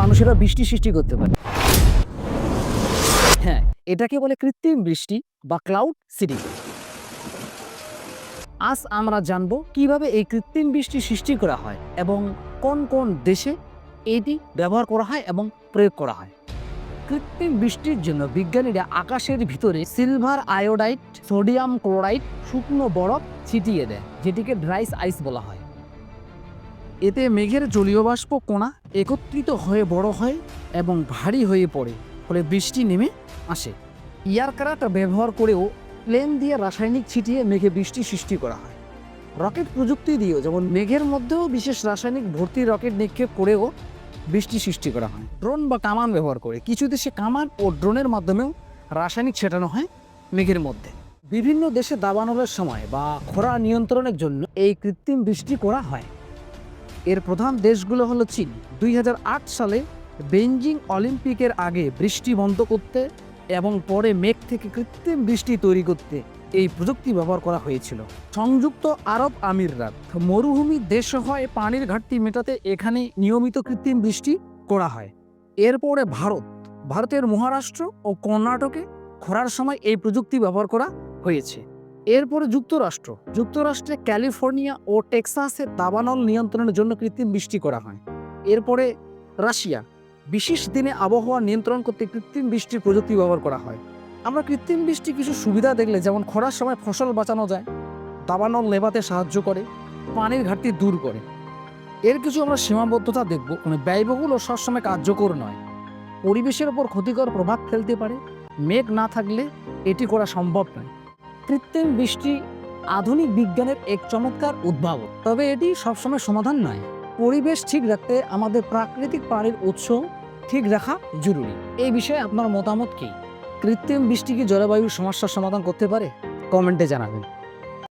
মানুষেরা বৃষ্টি সৃষ্টি করতে পারে। হ্যাঁ এটাকে বলে কৃত্রিম বৃষ্টি বা ক্লাউড সিডিং আজ আমরা জানব কীভাবে এই কৃত্রিম বৃষ্টি সৃষ্টি করা হয় এবং কোন কোন দেশে এটি ব্যবহার করা হয় এবং প্রয়োগ করা হয়। কৃত্রিম বৃষ্টির জন্য বিজ্ঞানীরা আকাশের ভিতরে সিলভার আয়োডাইড, সোডিয়াম ক্লোরাইড, শুকনো বরফ ছিটিয়ে দেয়, যেটিকে ড্রাইস আইস বলা হয়। এতে মেঘের জলীয় বাষ্প কণা একত্রিত হয়ে বড় হয় এবং ভারী হয়ে পড়ে, ফলে বৃষ্টি নেমে আসে। ইয়ারক্রাফট ব্যবহার করেও প্লেন দিয়ে রাসায়নিক ছিটিয়ে মেঘে বৃষ্টি সৃষ্টি করা হয়। রকেট প্রযুক্তি দিয়েও, যেমন মেঘের মধ্যেও বিশেষ রাসায়নিক ভর্তি রকেট নিক্ষেপ করেও বৃষ্টি সৃষ্টি করা হয়। ড্রোন বা কামান ব্যবহার করে, কিছু দেশে কামান ও ড্রোনের মাধ্যমেও রাসায়নিক ছেটানো হয় মেঘের মধ্যে। বিভিন্ন দেশে দাবানলের সময় বা খরা নিয়ন্ত্রণের জন্য এই কৃত্রিম বৃষ্টি করা হয়। এর প্রধান দেশগুলো হলো চীন। দুই হাজার আট সালে বেইজিং অলিম্পিকের আগে বৃষ্টি বন্ধ করতে এবং পরে মেঘ থেকে কৃত্রিম বৃষ্টি তৈরি করতে এই প্রযুক্তি ব্যবহার করা হয়েছিল। সংযুক্ত আরব আমিররাত মরুভূমি দেশ হয় পানির ঘাটতি মেটাতে এখানে নিয়মিত কৃত্রিম বৃষ্টি করা হয়। এরপরে ভারত, ভারতের মহারাষ্ট্র ও কর্ণাটকে খরার সময় এই প্রযুক্তি ব্যবহার করা হয়েছে। এরপরে যুক্তরাষ্ট্র। যুক্তরাষ্ট্রে ক্যালিফোর্নিয়া ও টেক্সাসে দাবানল নিয়ন্ত্রণের জন্য কৃত্রিম বৃষ্টি করা হয়। এরপরে রাশিয়া। বিশেষ দিনে আবহাওয়া নিয়ন্ত্রণ করতে কৃত্রিম বৃষ্টির প্রযুক্তি ব্যবহার করা হয়। আমরা কৃত্রিম বৃষ্টি কিছু সুবিধা দেখলে যেমন খরার সময় ফসল বাঁচানো যায়, দাবানল নেভাতে সাহায্য করে, পানির ঘাটতি দূর করে। এর কিছু আমরা সীমাবদ্ধতা দেখব মানে ব্যয়বহুল ও সবসময় কার্যকর নয়। পরিবেশের ওপর ক্ষতিকর প্রভাব ফেলতে পারে। মেঘ না থাকলে এটি করা সম্ভব নয়। কৃত্রিম বৃষ্টি আধুনিক বিজ্ঞানের এক চমৎকার উদ্ভাবন তবে এটি সবসময় সমাধান নয়। পরিবেশ ঠিক রাখতে আমাদের প্রাকৃতিক পানির উৎস ঠিক রাখা জরুরি। এই বিষয়ে আপনার মতামত কি? কৃত্রিম বৃষ্টি কি জলবায়ুর সমস্যার সমাধান করতে পারে? কমেন্টে জানাবেন।